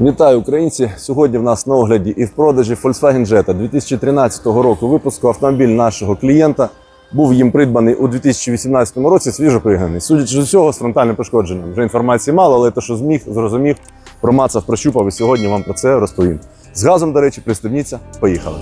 Вітаю українці! Сьогодні в нас на огляді і в продажі Volkswagen Jetta 2013 року випуску автомобіль нашого клієнта. Був їм придбаний у 2018 році свіжо пригнаний. Судячи з усього, з фронтальним пошкодженням. Вже інформації мало, але те, що зміг, зрозумів, промацав, прощупав і сьогодні вам про це розповім. З газом, до речі, пристебніться. Поїхали.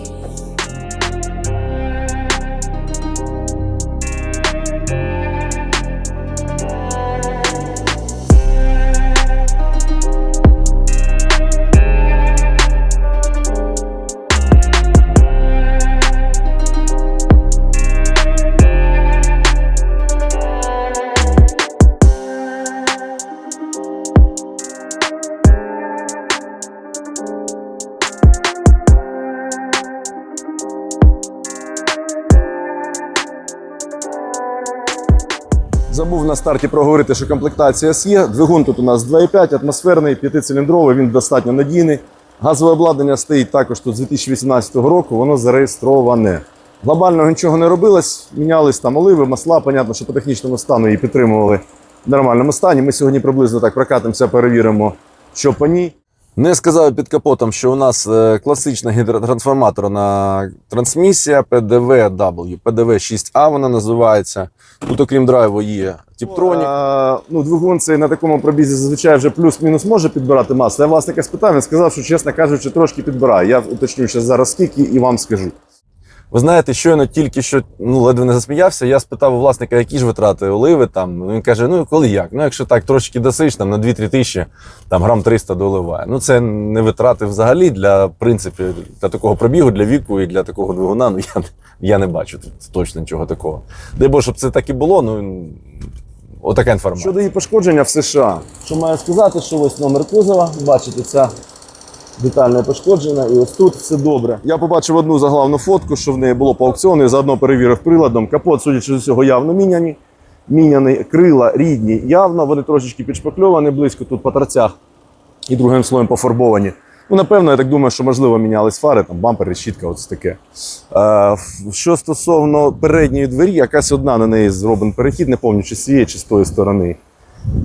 Забув на старті проговорити, що комплектація S є. Двигун тут у нас 2,5, атмосферний, п'ятициліндровий, він достатньо надійний. Газове обладнання стоїть також тут з 2018 року, воно зареєстроване. Глобального нічого не робилось, мінялись там оливи, масла. Понятно, що по технічному стану її підтримували в нормальному стані. Ми сьогодні приблизно так прокатимося, перевіримо, що по ній. Не сказав під капотом, що у нас е, класична гідротрансформаторна трансмісія PDV-W, PDV-6A вона називається. Тут, окрім драйву, є Тіптронік. ну, двигун цей на такому пробізі зазвичай вже плюс-мінус може підбирати масло. Я власника спитав, він сказав, що, чесно кажучи, трошки підбирає. Я уточню зараз скільки і вам скажу. Ви знаєте, щойно тільки що ну, ледве не засміявся. Я спитав у власника, які ж витрати оливи там. Він каже: ну коли як? Ну, якщо так трошки досиш, там на 2-3 тисячі, там грам 300 доливає. Ну це не витрати взагалі для принципі, для такого пробігу, для віку і для такого двигуна. Ну я, я не бачу тут точно нічого такого. Дай Боже, щоб це так і було. Ну отака інформація. Щодо її пошкодження в США, що маю сказати, що ось номер кузова, бачите, ця детальне пошкодження, і ось тут все добре. Я побачив одну заглавну фотку, що в неї було по аукціону, і заодно перевірив приладом. Капот, судячи з усього, явно міняні. Міняні крила рідні, явно, вони трошечки підшпакльовані, близько тут по торцях і другим слоєм пофарбовані. Ну, напевно, я так думаю, що можливо мінялись фари, там бампер, решітка, ось таке. Е, що стосовно передньої двері, якась одна на неї зроблений перехід, не пам'ятаю, чи з цієї, чи з тої сторони.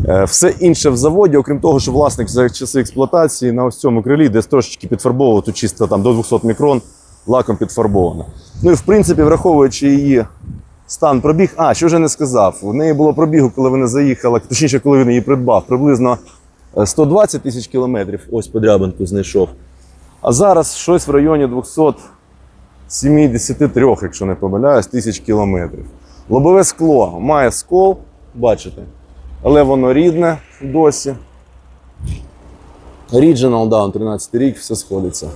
Е, Все інше в заводі, окрім того, що власник за часи експлуатації на ось цьому крилі десь трошечки підфарбовував, тут чисто там до 200 мікрон лаком підфарбовано. Ну і в принципі, враховуючи її стан пробіг, а що вже не сказав, у неї було пробігу, коли вона заїхала, точніше, коли він її придбав, приблизно е, 120 тисяч кілометрів, ось подрябинку знайшов. А зараз щось в районі 273, якщо не помиляюсь, тисяч кілометрів. Лобове скло має скол, бачите, але воно рідне досі. Original, да, он 13 рік, все сходиться.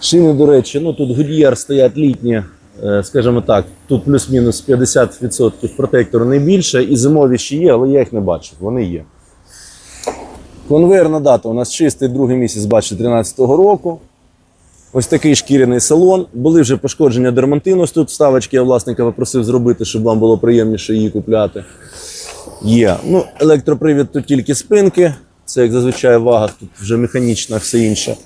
Шини, до речі, ну тут Goodyear стоять літні, е, скажімо так, тут плюс-мінус 50% протектору не більше, і зимові ще є, але я їх не бачив, вони є. Конвейерна дата у нас чистий другий місяць, бачите, 13-го року. Ось такий шкіряний салон. Були вже пошкодження дермантину. Тут вставочки я власника попросив зробити, щоб вам було приємніше її купляти. Є. Ну, електропривід тут тільки спинки. Це як зазвичай вага, тут вже механічна, все інше.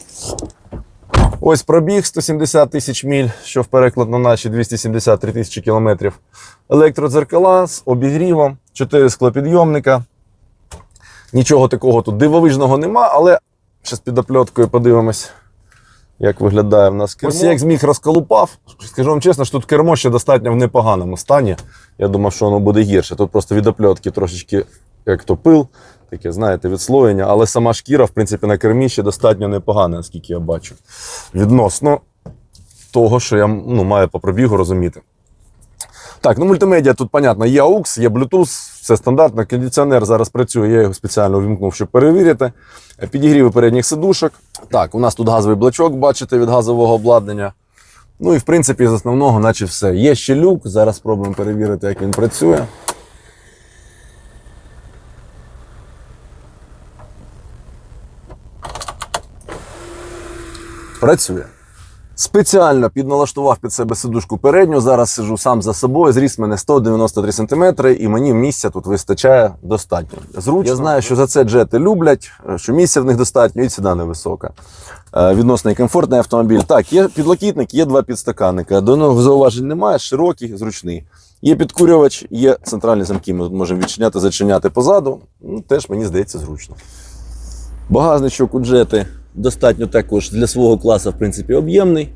Ось пробіг 170 тисяч міль, що в переклад на наші 273 тисячі кілометрів. Електродзеркала з обігрівом, 4 склопідйомника. Нічого такого тут дивовижного нема, але зараз під опльоткою подивимось, як виглядає в нас кермо. Ось як зміг розколупав. Скажу вам чесно, що тут кермо ще достатньо в непоганому стані. Я думав, що воно буде гірше. Тут просто від опльотки трошечки, як то пил, таке, знаєте, відслоєння, але сама шкіра, в принципі, на кермі ще достатньо непогана, наскільки я бачу. Відносно того, що я ну, маю по пробігу розуміти. Так, ну мультимедіа тут, понятно, є AUX, є Bluetooth, все стандартно. Кондиціонер зараз працює, я його спеціально увімкнув, щоб перевірити. Підігріви передніх сидушок. Так, у нас тут газовий блочок, бачите, від газового обладнання. Ну і в принципі, з основного, наче все. Є ще люк. Зараз спробуємо перевірити, як він працює. Працює. Спеціально підналаштував під себе сидушку передню. Зараз сижу сам за собою. Зріст в мене 193 см, і мені місця тут вистачає достатньо. Зручно. Я знаю, що за це джети люблять, що місця в них достатньо, і ціна невисока. Е, Відносно і комфортний автомобіль. Так, є підлокітник, є два підстаканника. До нього зауважень немає, широкий, зручний. Є підкурювач, є центральні замки. Ми можемо відчиняти, зачиняти позаду. Ну, теж мені здається зручно. Багажничок у джети достатньо також для свого класу, в принципі, об'ємний.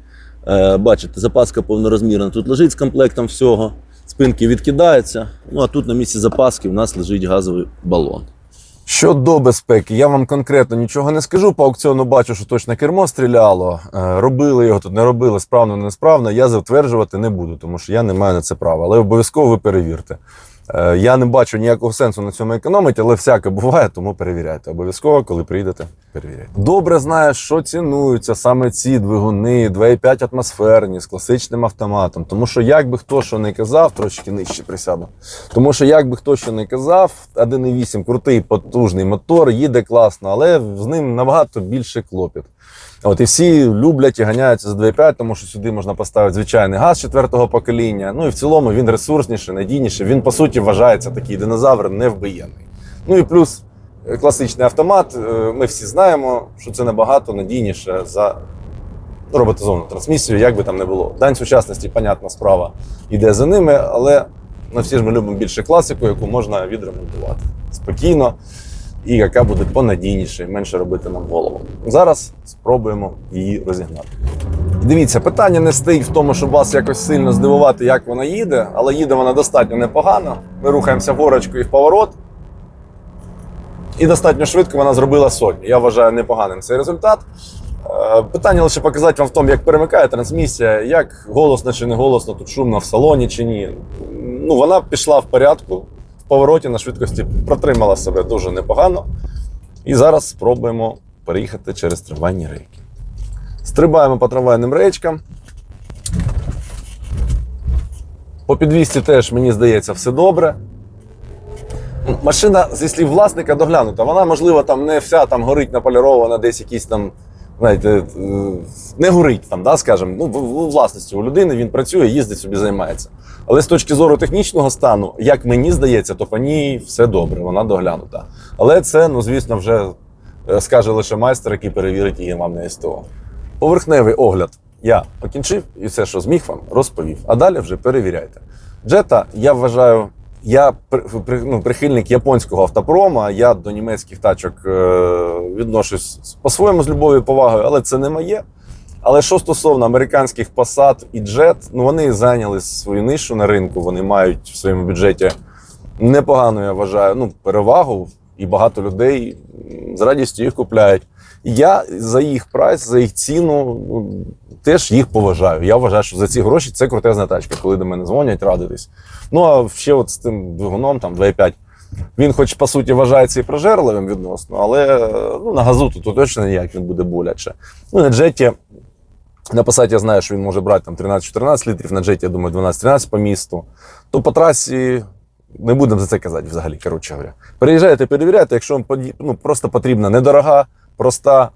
Е, Бачите, запаска повнорозмірна тут лежить з комплектом всього. Спинки відкидаються. Ну а тут на місці запаски в нас лежить газовий балон. Щодо безпеки, я вам конкретно нічого не скажу. По аукціону бачу, що точно кермо стріляло. Е, Робили його тут, не робили, справно, несправно. Я затверджувати не буду, тому що я не маю на це права. Але обов'язково ви перевірте. Е, Я не бачу ніякого сенсу на цьому економити, але всяке буває, тому перевіряйте. Обов'язково, коли прийдете, перевіряйте. Добре знаєш, що цінуються саме ці двигуни 2,5 атмосферні з класичним автоматом. Тому що як би хто що не казав, трошки нижче присяду. Тому що як би хто що не казав, 1,8 крутий потужний мотор, їде класно, але з ним набагато більше клопіт. От і всі люблять і ганяються за 2,5, тому що сюди можна поставити звичайний газ четвертого покоління. Ну і в цілому він ресурсніший, надійніший. Він по суті вважається такий динозавр невбиєнний. Ну і плюс класичний автомат. е, Ми всі знаємо, що це набагато надійніше за роботизовану трансмісію, як би там не було. Дань сучасності, понятна справа, йде за ними, але ну, всі ж ми любимо більше класику, яку можна відремонтувати спокійно і яка буде понадійніше менше робити нам голову. Зараз спробуємо її розігнати. Дивіться, питання не стоїть в тому, щоб вас якось сильно здивувати, як вона їде, але їде вона достатньо непогано. Ми рухаємося і в поворот. І достатньо швидко вона зробила сотню. Я вважаю непоганим цей результат. Е, Питання лише показати вам в тому, як перемикає трансмісія, як голосно чи не голосно, тут шумно в салоні чи ні. Ну, вона пішла в порядку, в повороті на швидкості протримала себе дуже непогано. І зараз спробуємо переїхати через трамвайні рейки. Стрибаємо по трамвайним рейчкам. По підвісті теж, мені здається, все добре. Машина, зі слів власника, доглянута. Вона, можливо, там не вся там горить наполірована, десь якісь там, знаєте, е, не горить там, да, скажімо. Ну, власності у людини він працює, їздить собі, займається. Але з точки зору технічного стану, як мені здається, то по ній все добре, вона доглянута. Але це, ну, звісно, вже е, скаже лише майстер, який перевірить її вам на СТО. Поверхневий огляд я покінчив і все, що зміг вам, розповів. А далі вже перевіряйте. Джета, я вважаю, я ну, прихильник японського автопрома. Я до німецьких тачок е, відношусь по-своєму з любов'ю і повагою, але це не моє. Але що стосовно американських Passat і Jet, ну вони зайняли свою нишу на ринку, вони мають в своєму бюджеті непогану, я вважаю, ну, перевагу, і багато людей з радістю їх купляють. Я за їх прайс, за їх ціну ну, теж їх поважаю. Я вважаю, що за ці гроші це крутезна тачка, коли до мене дзвонять, радитись. Ну а ще от з тим двигуном, там 2,5. Він, хоч по суті, вважається і прожерливим відносно, але ну, на газу тут точно ніяк він буде боляче. Ну, на джеті на Passat я знаю, що він може брати там 13-14 літрів, на джеті, я думаю, 12-13 по місту. То по трасі не будемо за це казати взагалі, коротше говоря. Переїжджаєте, перевіряєте, якщо вам ну, просто потрібна недорога, проста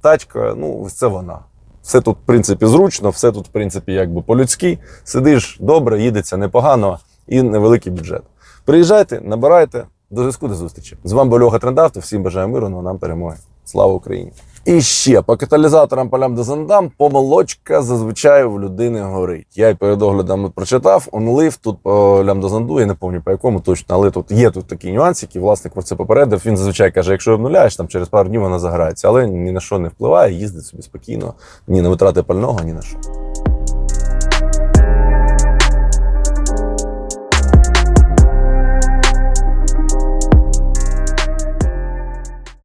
тачка, ну, це вона. Все тут, в принципі, зручно, все тут, в принципі, якби по-людськи. Сидиш добре, їдеться непогано і невеликий бюджет. Приїжджайте, набирайте. До зв'язку до зустрічі. З вами був Льога Трендавто. Всім бажаю миру, ну нам перемоги. Слава Україні! І ще по каталізаторам полям дезандам помолочка зазвичай в людини горить. Я й перед оглядом прочитав, онлив тут по лямбда-зонду, я не пам'ятаю по якому точно, але тут є тут такі нюансики. Власник про це попередив. Він зазвичай каже, якщо обнуляєш, там через пару днів вона заграється, але ні на що не впливає, їздить собі спокійно, ні на витрати пального, ні на що.